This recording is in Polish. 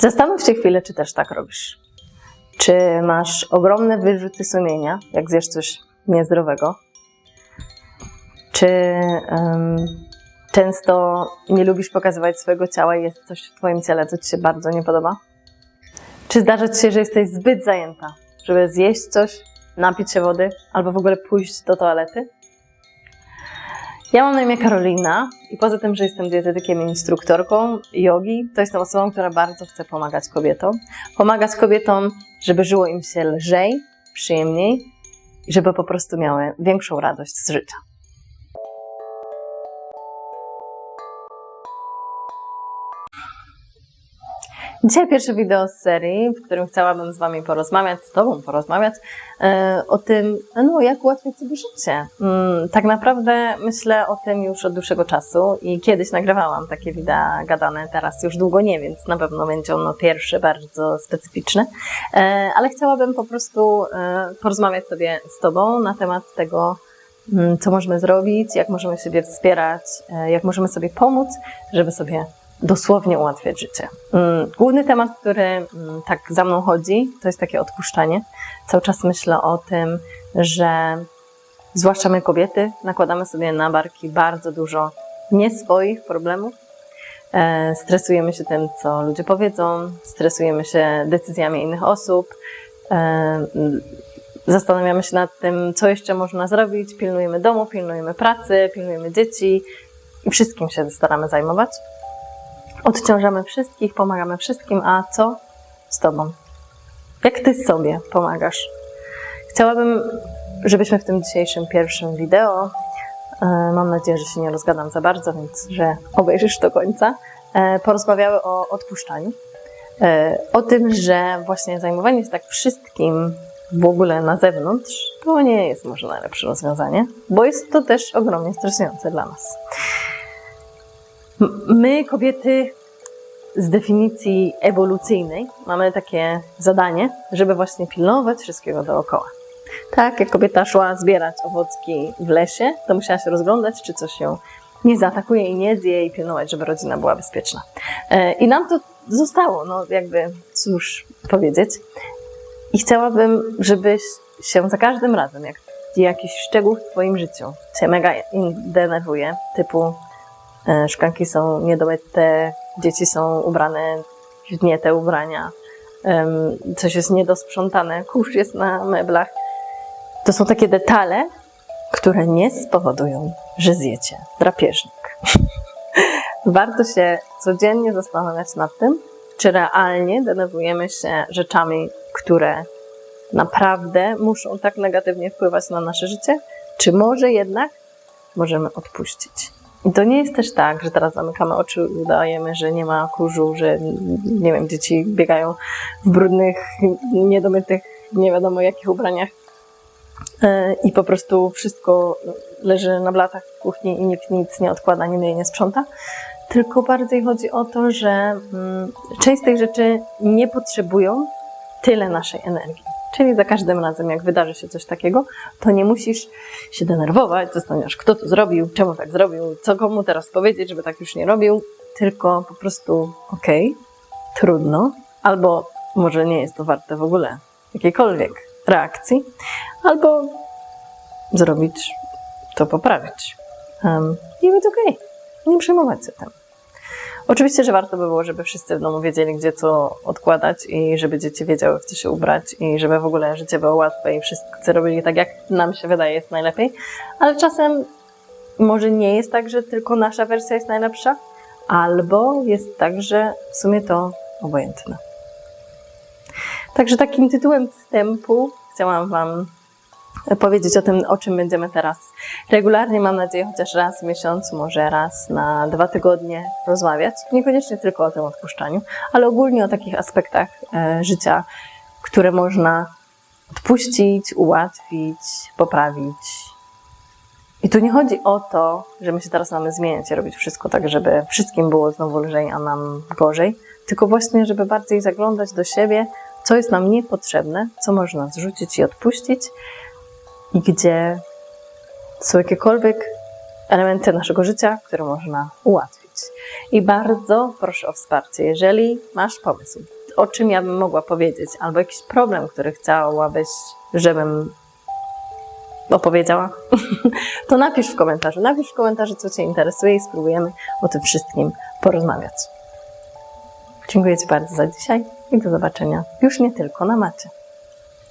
Zastanów się chwilę, czy też tak robisz. Czy masz ogromne wyrzuty sumienia, jak zjesz coś niezdrowego? Czy em, często nie lubisz pokazywać swojego ciała i jest coś w Twoim ciele, co Ci się bardzo nie podoba? Czy zdarza Ci się, że jesteś zbyt zajęta, żeby zjeść coś, napić się wody albo w ogóle pójść do toalety? Ja mam na imię Karolina i poza tym, że jestem dietetykiem i instruktorką jogi, to jestem osobą, która bardzo chce pomagać kobietom. Pomagać kobietom, żeby żyło im się lżej, przyjemniej i żeby po prostu miały większą radość z życia. Dzisiaj pierwsze wideo z serii, w którym chciałabym z Wami porozmawiać, z Tobą porozmawiać e, o tym, no, jak ułatwić sobie życie. Mm, tak naprawdę myślę o tym już od dłuższego czasu i kiedyś nagrywałam takie wideo gadane, teraz już długo nie, więc na pewno będzie ono pierwsze, bardzo specyficzne. E, ale chciałabym po prostu e, porozmawiać sobie z Tobą na temat tego, mm, co możemy zrobić, jak możemy siebie wspierać, jak możemy sobie pomóc, żeby sobie dosłownie ułatwiać życie. Mm, Główny temat, który mm, tak za mną chodzi, to jest takie odpuszczanie. Cały czas myślę o tym, że zwłaszcza my kobiety nakładamy sobie na barki bardzo dużo nie swoich problemów. E, Stresujemy się tym, co ludzie powiedzą, stresujemy się decyzjami innych osób, e, mm, zastanawiamy się nad tym, co jeszcze można zrobić, pilnujemy domu, pilnujemy pracy, pilnujemy dzieci i wszystkim się staramy zajmować. Odciążamy wszystkich, pomagamy wszystkim, a co z Tobą? Jak Ty sobie pomagasz? Chciałabym, żebyśmy w tym dzisiejszym pierwszym wideo, e, mam nadzieję, że się nie rozgadam za bardzo, więc że obejrzysz do końca, e, porozmawiały o odpuszczaniu. E, O tym, że właśnie zajmowanie się tak wszystkim w ogóle na zewnątrz, to nie jest może najlepsze rozwiązanie, bo jest to też ogromnie stresujące dla nas. My, kobiety, z definicji ewolucyjnej, mamy takie zadanie, żeby właśnie pilnować wszystkiego dookoła. Tak, jak kobieta szła zbierać owocki w lesie, to musiała się rozglądać, czy coś się nie zaatakuje i nie zje i pilnować, żeby rodzina była bezpieczna. E, I nam to zostało, no jakby, cóż powiedzieć. I chciałabym, żebyś się za każdym razem, jak jakiś szczegół w Twoim życiu Cię mega denerwuje, typu szklanki są niedomyte, dzieci są ubrane w nie te ubrania, coś jest niedosprzątane, kurz jest na meblach. To są takie detale, które nie spowodują, że zjecie drapieżnik. Warto się codziennie zastanawiać nad tym, czy realnie denerwujemy się rzeczami, które naprawdę muszą tak negatywnie wpływać na nasze życie, czy może jednak możemy odpuścić. I to nie jest też tak, że teraz zamykamy oczy i udajemy, że nie ma kurzu, że nie wiem, dzieci biegają w brudnych, niedomytych, nie wiadomo jakich ubraniach e, i po prostu wszystko leży na blatach w kuchni i nikt nic nie odkłada, nie myje, nie sprząta. Tylko bardziej chodzi o to, że mm, część z tych rzeczy nie potrzebują tyle naszej energii. Czyli za każdym razem, jak wydarzy się coś takiego, to nie musisz się denerwować, zastanawiasz, kto to zrobił, czemu tak zrobił, co komu teraz powiedzieć, żeby tak już nie robił, tylko po prostu okej, trudno, albo może nie jest to warte w ogóle jakiejkolwiek reakcji, albo zrobić to, poprawić. Um, I być okej, nie przejmować się tym. Oczywiście, że warto by było, żeby wszyscy w domu wiedzieli, gdzie co odkładać i żeby dzieci wiedziały, w co się ubrać i żeby w ogóle życie było łatwe i wszyscy robili tak, jak nam się wydaje jest najlepiej. Ale czasem może nie jest tak, że tylko nasza wersja jest najlepsza, albo jest tak, że w sumie to obojętne. Także takim tytułem wstępu chciałam Wam powiedzieć o tym, o czym będziemy teraz regularnie, mam nadzieję, chociaż raz w miesiącu, może raz na dwa tygodnie rozmawiać. Niekoniecznie tylko o tym odpuszczaniu, ale ogólnie o takich aspektach e, życia, które można odpuścić, ułatwić, poprawić. I tu nie chodzi o to, że my się teraz mamy zmieniać i robić wszystko tak, żeby wszystkim było znowu lżej, a nam gorzej, tylko właśnie, żeby bardziej zaglądać do siebie, co jest nam niepotrzebne, co można zrzucić i odpuścić, i gdzie są jakiekolwiek elementy naszego życia, które można ułatwić. I bardzo proszę o wsparcie. Jeżeli masz pomysł, o czym ja bym mogła powiedzieć, albo jakiś problem, który chciałabyś, żebym opowiedziała, to napisz w komentarzu. Napisz w komentarzu, co Cię interesuje i spróbujemy o tym wszystkim porozmawiać. Dziękuję Ci bardzo za dzisiaj i do zobaczenia już nie tylko na macie.